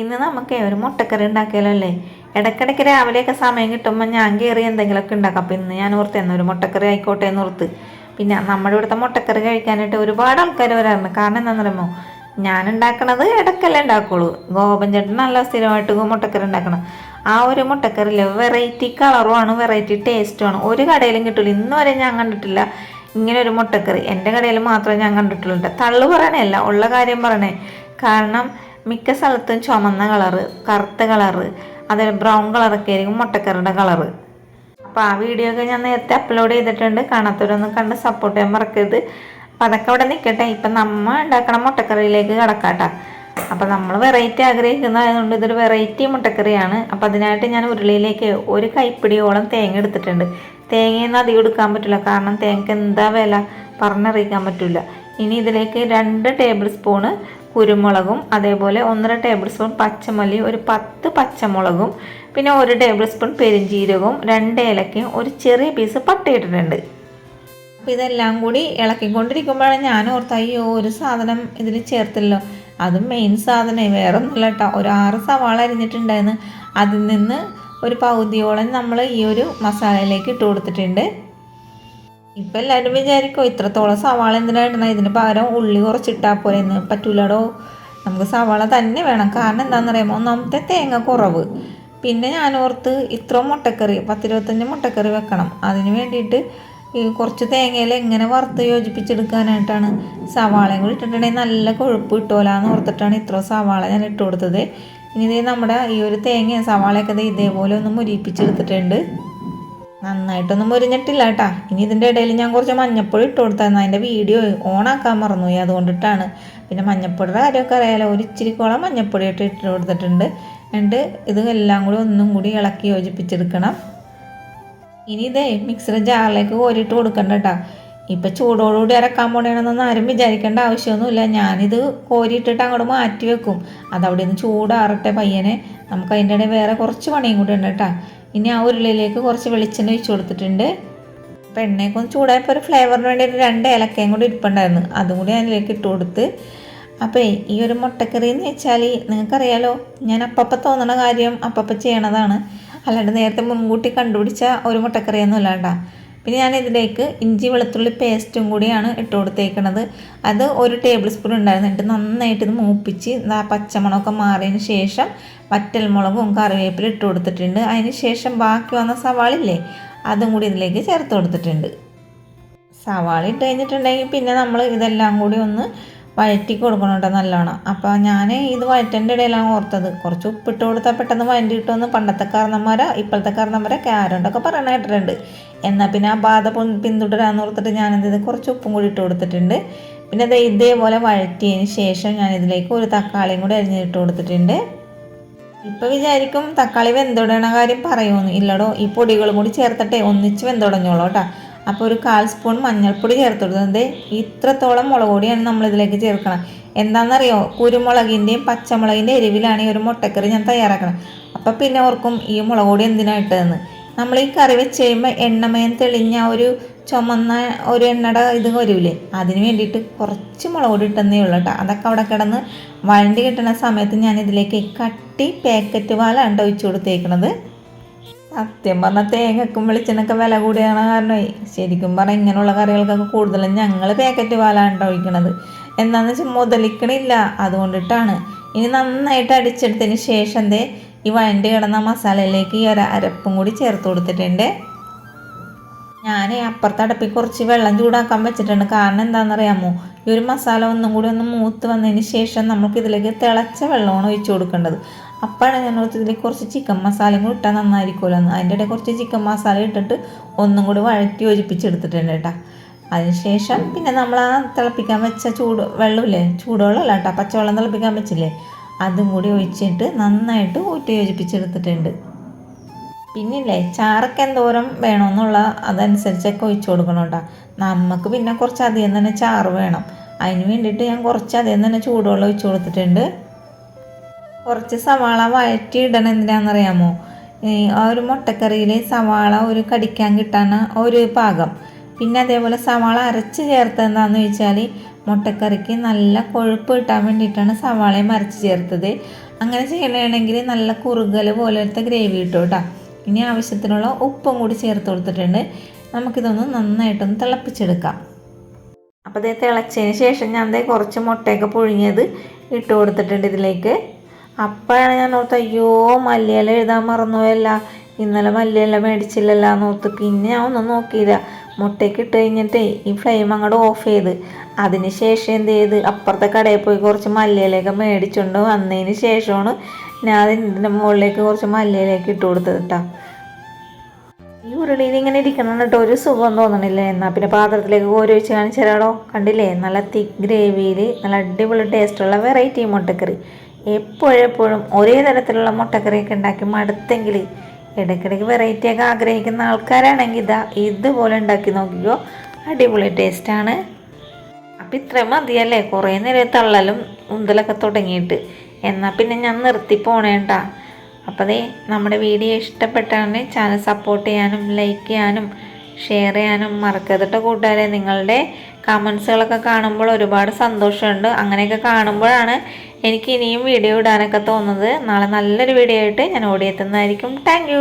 ഇന്ന് നമുക്ക് ഒരു മുട്ടക്കറി ഉണ്ടാക്കിയാലോ അല്ലേ ഇടയ്ക്കിടയ്ക്ക് രാവിലെയൊക്കെ സമയം കിട്ടുമ്പോൾ ഞാൻ കയറി എന്തെങ്കിലുമൊക്കെ ഉണ്ടാക്കാം. അപ്പോൾ ഇന്ന് ഞാൻ ഓർത്ത് ഒരു മുട്ടക്കറി ആയിക്കോട്ടെ എന്ന് ഓർത്ത്. പിന്നെ നമ്മുടെ ഇവിടുത്തെ മുട്ടക്കറി കഴിക്കാനായിട്ട് ഒരുപാട് ആൾക്കാർ വരാറുണ്ട്. കാരണം എന്താണെന്ന് പറയുമ്പോൾ ഞാൻ ഉണ്ടാക്കണത് ഇടയ്ക്കല്ലേ ഉണ്ടാക്കുള്ളൂ. ഗോപൻ ചേട്ടൻ നല്ല സ്ഥിരമായിട്ട് മുട്ടക്കറി ഉണ്ടാക്കണം. ആ ഒരു മുട്ടക്കറിയിൽ വെറൈറ്റി കളറുമാണ് വെറൈറ്റി ടേസ്റ്റുമാണ്. ഒരു കടയിലും കിട്ടില്ല ഇന്ന് വരെ ഞാൻ കണ്ടിട്ടില്ല ഇങ്ങനെ ഒരു മുട്ടക്കറി. എന്റെ കടയിൽ മാത്രമേ ഞാൻ കണ്ടിട്ടുള്ളൂ. തള്ളു പറയണേ അല്ല ഉള്ള കാര്യം പറയണേ. കാരണം മിക്ക സ്ഥലത്തും ചുമന്ന കളറ് കറുത്ത കളറ് അതേ ബ്രൗൺ കളറൊക്കെ ആയിരിക്കും മുട്ടക്കറിയുടെ കളറ്. അപ്പോൾ ആ വീഡിയോ ഒക്കെ ഞാൻ നേരത്തെ അപ്ലോഡ് ചെയ്തിട്ടുണ്ട്. കാണാത്തവരൊന്നും കണ്ട് സപ്പോർട്ട് ചെയ്യാൻ മറക്കരുത്. അപ്പം അതൊക്കെ അവിടെ നിൽക്കട്ടെ ഇപ്പം നമ്മൾ ഉണ്ടാക്കണ മുട്ടക്കറിയിലേക്ക് കിടക്കാട്ടാ. അപ്പം നമ്മൾ വെറൈറ്റി ആഗ്രഹിക്കുന്നതായതുകൊണ്ട് ഇതൊരു വെറൈറ്റി മുട്ടക്കറിയാണ്. അപ്പം അതിനായിട്ട് ഞാൻ ഉരുളിയിലേക്ക് ഒരു കൈപ്പിടിയോളം തേങ്ങ എടുത്തിട്ടുണ്ട്. തേങ്ങയൊന്നും അധികം എടുക്കാൻ പറ്റില്ല. കാരണം തേങ്ങക്ക് എന്താ വില പറഞ്ഞറിയിക്കാൻ പറ്റില്ല ഇനി ഇതിലേക്ക് രണ്ട് ടേബിൾ സ്പൂണ് കുരുമുളകും അതേപോലെ ഒന്നര ടേബിൾ സ്പൂൺ പച്ചമല്ലി ഒരു പത്ത് പച്ചമുളകും പിന്നെ ഒരു ടേബിൾ സ്പൂൺ പെരിഞ്ജീരകവും രണ്ട് ഏലക്കയും ഒരു ചെറിയ പീസ് പട്ടിയിട്ടിട്ടുണ്ട് അപ്പോൾ ഇതെല്ലാം കൂടി ഇളക്കിക്കൊണ്ടിരിക്കുമ്പോഴാണ് ഞാൻ ഓർത്ത് അയ്യോ ഒരു സാധനം ഇതിൽ ചേർത്തില്ലോ അതും മെയിൻ സാധനം വേറെ ഒന്നുമില്ല കേട്ടോ ഒരു ആറ് സവാള അരിഞ്ഞിട്ടുണ്ടായിരുന്നു. അതിൽ നിന്ന് ഒരു പകുതിയോളം നമ്മൾ ഈ ഒരു മസാലയിലേക്ക് ഇട്ട് കൊടുത്തിട്ടുണ്ട്. ഇപ്പം എല്ലാവരും വിചാരിക്കും ഇത്രത്തോളം സവാള എന്തിനാണ് ഇതിന് പകരം ഉള്ളി കുറച്ചിട്ടാൽ പോലെ എന്ന് പറ്റൂലടോ? നമുക്ക് സവാള തന്നെ വേണം. കാരണം എന്താണെന്ന് പറയുമ്പോൾ ഒന്നാമത്തെ തേങ്ങ കുറവ്. പിന്നെ ഞാൻ ഓർത്ത് ഇത്ര മുട്ടക്കറി പത്തിരുപത്തഞ്ച് മുട്ടക്കറി വെക്കണം. അതിന് വേണ്ടിയിട്ട് ഈ കുറച്ച് തേങ്ങയിൽ എങ്ങനെ വറുത്ത് യോജിപ്പിച്ചെടുക്കാനായിട്ടാണ് സവാളയും കൂടി ഇട്ടിട്ടുണ്ടെങ്കിൽ നല്ല കൊഴുപ്പ് കിട്ടുമല്ലാന്ന് ഓർത്തിട്ടാണ് ഇത്ര സവാള ഞാൻ ഇട്ട് കൊടുത്തത്. ഇനി നമ്മുടെ ഈ ഒരു തേങ്ങ സവാളയൊക്കെ ഇതേപോലെ ഒന്ന് മുരിപ്പിച്ചെടുത്തിട്ടുണ്ട്. നന്നായിട്ടൊന്നും മുരിഞ്ഞിട്ടില്ല കേട്ടാ. ഇനി ഇതിന്റെ ഇടയിൽ ഞാൻ കുറച്ച് മഞ്ഞപ്പൊടി ഇട്ട് കൊടുത്തായിരുന്നു. അതിന്റെ വീഡിയോ ഓണാക്കാൻ മറന്നുപോയി അതുകൊണ്ടിട്ടാണ്. പിന്നെ മഞ്ഞപ്പൊടിയുടെ കാര്യമൊക്കെ അറിയാലോ. ഒരു ഇച്ചിരിക്കോളം മഞ്ഞപ്പൊടി ഇട്ട് ഇട്ട് കൊടുത്തിട്ടുണ്ട്. എന്നിട്ട് ഇത് എല്ലാം കൂടി ഒന്നും കൂടി ഇളക്കി യോജിപ്പിച്ചെടുക്കണം. ഇനി ഇതേ മിക്സിയുടെ ജാറിലേക്ക് കോരിയിട്ട് കൊടുക്കണ്ട കേട്ടോ. ഇപ്പം ചൂടോടുകൂടി ഇറക്കാൻ പോണേണെന്നൊന്നും ആരും വിചാരിക്കേണ്ട ആവശ്യമൊന്നുമില്ല. ഞാനിത് കോരിയിട്ടിട്ട് അങ്ങോട്ട് മാറ്റി വെക്കും. അതവിടെ നിന്ന് ചൂടാറട്ടെ പയ്യനെ. നമുക്ക് അതിന്റെ ഇടയിൽ വേറെ കുറച്ച് പണിയും കൂടി ഉണ്ട് കേട്ടോ. ഇനി ആ ഉരുളിയിലേക്ക് കുറച്ച് വെളിച്ചെണ്ണ ഒഴിച്ചു കൊടുത്തിട്ടുണ്ട്. അപ്പം എണ്ണയൊക്കെ ഒന്ന് ചൂടായപ്പോൾ ഒരു ഫ്ലേവറിന് വേണ്ടി ഒരു രണ്ട് ഏലക്കയും കൂടി ഇരിപ്പുണ്ടായിരുന്നു. അതും കൂടി അതിലേക്ക് ഇട്ട് കൊടുത്ത്. അപ്പോൾ ഈ ഒരു മുട്ടക്കറി എന്ന് വെച്ചാൽ നിങ്ങൾക്കറിയാലോ ഞാൻ അപ്പപ്പം തോന്നുന്ന കാര്യം അപ്പപ്പം ചെയ്യണതാണ്. അല്ലാണ്ട് നേരത്തെ മുൻകൂട്ടി കണ്ടുപിടിച്ച ഒരു മുട്ടക്കറിയൊന്നും അല്ലാണ്ടാ പിന്നെ ഞാൻ ഇതിലേക്ക് ഇഞ്ചി വെളുത്തുള്ളി പേസ്റ്റും കൂടിയാണ് ഇട്ട് കൊടുത്തേക്കണത്. അത് ഒരു ടേബിൾ സ്പൂൺ ഉണ്ടായിരുന്നിട്ട് നന്നായിട്ട് ഇത് മൂപ്പിച്ച് ആ പച്ചമുളകൊക്കെ മാറിയതിന് ശേഷം വറ്റൽമുളകും കറിവേപ്പിലും ഇട്ട് കൊടുത്തിട്ടുണ്ട്. അതിന് ശേഷം ബാക്കി വന്ന സവാളില്ലേ അതും കൂടി ഇതിലേക്ക് ചേർത്ത് കൊടുത്തിട്ടുണ്ട്. സവാള ഇട്ട് കഴിഞ്ഞിട്ടുണ്ടെങ്കിൽ പിന്നെ നമ്മൾ ഇതെല്ലാം കൂടി ഒന്ന് വഴറ്റി കൊടുക്കണം കേട്ടോ നല്ലോണം. അപ്പോൾ ഞാൻ ഇത് വഴറ്റേന്റെ ഇടയിലാണ് ഓർത്തത്. കുറച്ച് ഉപ്പിട്ട് കൊടുത്താൽ പെട്ടെന്ന് വഴറ്റി കിട്ടുമെന്ന് പണ്ടത്തെ കാരണന്മാരെ ഇപ്പോഴത്തെ കാരണന്മാരെ ക്യാരണ്ടൊക്കെ പറയണ കേട്ടിട്ടുണ്ട്. എന്നാൽ പിന്നെ ആ ബാധ പിന്തുടരാമെന്ന് ഓർത്തിട്ട് ഞാനെന്ത് ചെയ്ത്? കുറച്ച് ഉപ്പും കൂടി ഇട്ട് കൊടുത്തിട്ടുണ്ട്. പിന്നെ ദേ ഇതേപോലെ വഴറ്റിയതിന് ശേഷം ഞാൻ ഇതിലേക്ക് ഒരു തക്കാളിയും കൂടി അരിഞ്ഞിട്ട് കൊടുത്തിട്ടുണ്ട്. ഇപ്പോൾ വിചാരിക്കും തക്കാളി വെന്തുടണ കാര്യം പറയുമെന്ന്. ഇല്ലടോ ഈ പൊടികളും കൂടി ചേർത്തിട്ടെ ഒന്നിച്ച് വെന്തുടഞ്ഞോളൂ കേട്ടോ. അപ്പോൾ ഒരു കാൽ സ്പൂൺ മഞ്ഞൾപ്പൊടി ചേർത്ത് കൊടുക്കുന്നത് ഇത്രത്തോളം മുളക് പൊടിയാണ് നമ്മൾ ഇതിലേക്ക് ചേർക്കണം. എന്താണെന്നറിയോ? കുരുമുളകിന്റെയും പച്ചമുളകിന്റെ എരിവിലാണ് ഈ ഒരു മുട്ടക്കറി ഞാൻ തയ്യാറാക്കണം അപ്പം പിന്നെ ഓർക്കും ഈ മുളക് പൊടി എന്തിനായിട്ടതെന്ന് നമ്മൾ ഈ കറി വെച്ച് കഴിയുമ്പോൾ എണ്ണമയം തെളിഞ്ഞ ഒരു ചുമന്ന ഒരു എണ്ണയുടെ ഇത് വരില്ലേ അതിന് വേണ്ടിയിട്ട് കുറച്ച് മുളക് പൊടി ഇട്ടെന്നേ ഉള്ളൂ കേട്ടോ അതൊക്കെ അവിടെ കിടന്ന് വഴണ്ടി കിട്ടുന്ന സമയത്ത് ഞാൻ ഇതിലേക്ക് കട്ടി പാക്കറ്റ് പാലാണ് ഒഴിച്ചു കൊടുത്തേക്കണത്. സത്യം പറഞ്ഞാൽ തേങ്ങക്കും വെളിച്ചെണ്ണൊക്കെ വില കൂടിയാണ് കാരണം ശരിക്കും പറഞ്ഞാൽ ഇങ്ങനെയുള്ള കറികൾക്കൊക്കെ കൂടുതലും ഞങ്ങൾ പാക്കറ്റ് പാലാണ് ഒഴിക്കണത്. എന്താണെന്ന് വെച്ചാൽ മുതലിക്കണില്ല. അതുകൊണ്ടിട്ടാണ്. ഇനി നന്നായിട്ട് അടിച്ചെടുത്തതിന് ശേഷം ദേ ഈ വഴണ്ടി കിടന്ന മസാലയിലേക്ക് ഈ ഒരു അരപ്പും കൂടി ചേർത്ത് കൊടുത്തിട്ടുണ്ട്. ഞാൻ അപ്പുറത്തെ കുറച്ച് വെള്ളം ചൂടാക്കാൻ വെച്ചിട്ടുണ്ട്. കാരണം എന്താണെന്നറിയാമോ? ഈ ഒരു മസാല ഒന്നും കൂടി ഒന്ന് മൂത്ത് വന്നതിന് ശേഷം നമുക്ക് ഇതിലേക്ക് തിളച്ച വെള്ളമാണ് ഒഴിച്ചു കൊടുക്കേണ്ടത്. അപ്പോഴാണ് ഞാൻ ഇതിലേക്ക് കുറച്ച് ചിക്കൻ മസാലയും കൂടി ഇട്ടാൽ നന്നായിരിക്കുമല്ലോ എന്ന് അതിന്റെ ഇടയിൽ കുറച്ച് ചിക്കൻ മസാല ഇട്ടിട്ട് ഒന്നും കൂടി വഴറ്റി യോജിപ്പിച്ചെടുത്തിട്ടുണ്ട് കേട്ടോ. അതിനുശേഷം പിന്നെ നമ്മൾ ആ തിളപ്പിക്കാൻ വെച്ച ചൂട് വെള്ളമില്ലേ? ചൂടുവെള്ളമല്ല കേട്ടോ. പച്ചവെള്ളം തിളപ്പിക്കാൻ വെച്ചില്ലേ? അതും കൂടി ഒഴിച്ചിട്ട് നന്നായിട്ട് ഊറ്റി യോജിപ്പിച്ചെടുത്തിട്ടുണ്ട്. പിന്നില്ലേ ചാറൊക്കെ എന്തോരം വേണമെന്നുള്ള അതനുസരിച്ചൊക്കെ ഒഴിച്ചു കൊടുക്കണം കേട്ടോ. നമുക്ക് പിന്നെ കുറച്ച് അധികം തന്നെ ചാറ് വേണം. അതിന് വേണ്ടിയിട്ട് ഞാൻ കുറച്ച് അധികം തന്നെ ചൂടുവെള്ളം ഒഴിച്ചു കൊടുത്തിട്ടുണ്ട്. കുറച്ച് സവാള വഴറ്റി ഇടണം എന്തിനാണെന്നറിയാമോ ആ ഒരു മുട്ടക്കറിയിൽ സവാള ഒരു കടിക്കാൻ കിട്ടാൻ ഒരു പാകം. പിന്നെ അതേപോലെ സവാള അരച്ച് ചേർത്ത് എന്താണെന്ന് വെച്ചാൽ മുട്ടക്കറിക്ക് നല്ല കൊഴുപ്പ് കിട്ടാൻ വേണ്ടിയിട്ടാണ് സവാളയും അരച്ച് ചേർത്തത്. അങ്ങനെ ചെയ്യണമെങ്കിൽ നല്ല കുറുകൽ പോലത്തെ ഗ്രേവി കിട്ടും കേട്ടോ. ഇനി ആവശ്യത്തിനുള്ള ഉപ്പും കൂടി ചേർത്ത് കൊടുത്തിട്ടുണ്ട്. നമുക്കിതൊന്ന് നന്നായിട്ടൊന്ന് തിളപ്പിച്ചെടുക്കാം. അപ്പോൾ ഇത് തിളച്ചതിന് ശേഷം ഞാൻ ദേ കുറച്ച് മുട്ടയൊക്കെ പുഴുങ്ങിയത് ഇട്ട് കൊടുത്തിട്ടുണ്ട് ഇതിലേക്ക്. അപ്പോഴാണ് ഞാൻ ഓർത്ത് അയ്യോ മല്ലിയില എഴുതാൻ മറന്നുപോയല്ല. ഇന്നലെ മല്ലിയില മേടിച്ചില്ലല്ലോ എന്ന് ഓർത്ത് പിന്നെ ഞാൻ ഒന്നും നോക്കിയില്ല. മുട്ടയ്ക്ക് ഇട്ട് കഴിഞ്ഞിട്ട് ഈ ഫ്ലെയിം അങ്ങോട്ട് ഓഫ് ചെയ്ത്. അതിന് ശേഷം എന്ത് ചെയ്ത്? അപ്പുറത്തെ കടയിൽ പോയി കുറച്ച് മല്ലിയിലയൊക്കെ മേടിച്ചുകൊണ്ട് വന്നതിന് ശേഷമാണ് ഞാൻ ഇതിന്റെ മുകളിലേക്ക് കുറച്ച് മല്ലിയിലേക്ക് ഇട്ട് കൊടുത്തത് കേട്ടോ ഈ ഉരുളിയിൽ ഇങ്ങനെ ഇരിക്കണം കേട്ടോ ഒരു സുഖം തോന്നണില്ല? എന്നാൽ പിന്നെ പാത്രത്തിലേക്ക് കോരി വെച്ച് കാണിച്ചാലോ കണ്ടില്ലേ? നല്ല തിക്ക് ഗ്രേവിയിൽ നല്ല അടിപൊളി ടേസ്റ്റുള്ള വെറൈറ്റി മുട്ടക്കറി. എപ്പോഴെപ്പോഴും ഒരേ തരത്തിലുള്ള മുട്ടക്കറിയൊക്കെ ഉണ്ടാക്കി മടുത്തെങ്കിൽ ഇടയ്ക്കിടയ്ക്ക് വെറൈറ്റി ഒക്കെ ആഗ്രഹിക്കുന്ന ആൾക്കാരാണെങ്കിൽ ഇതാ ഇതുപോലെ ഉണ്ടാക്കി നോക്കിക്കോ. അടിപൊളി ടേസ്റ്റാണ് അപ്പം ഇത്ര മതിയല്ലേ? കുറേ നേരം തള്ളലും ഉന്തലൊക്കെ തുടങ്ങിയിട്ട്. എന്നാൽ പിന്നെ ഞാൻ നിർത്തി പോണേണ്ട അപ്പോൾ ദേ നമ്മുടെ വീഡിയോ ഇഷ്ടപ്പെട്ടാണ് ചാനൽ സപ്പോർട്ട് ചെയ്യാനും ലൈക്ക് ചെയ്യാനും ഷെയർ ചെയ്യാനും മറക്കരുതിട്ട് കൂട്ടുകാരെ. നിങ്ങളുടെ കമൻസുകളൊക്കെ കാണുമ്പോൾ ഒരുപാട് സന്തോഷമുണ്ട്. അങ്ങനെയൊക്കെ കാണുമ്പോഴാണ് എനിക്ക് ഇനിയും വീഡിയോ ഇടാനൊക്കെ തോന്നുന്നത്. നാളെ നല്ലൊരു വീഡിയോ ആയിട്ട് ഞാൻ ഓടിയെത്തുന്നതായിരിക്കും താങ്ക്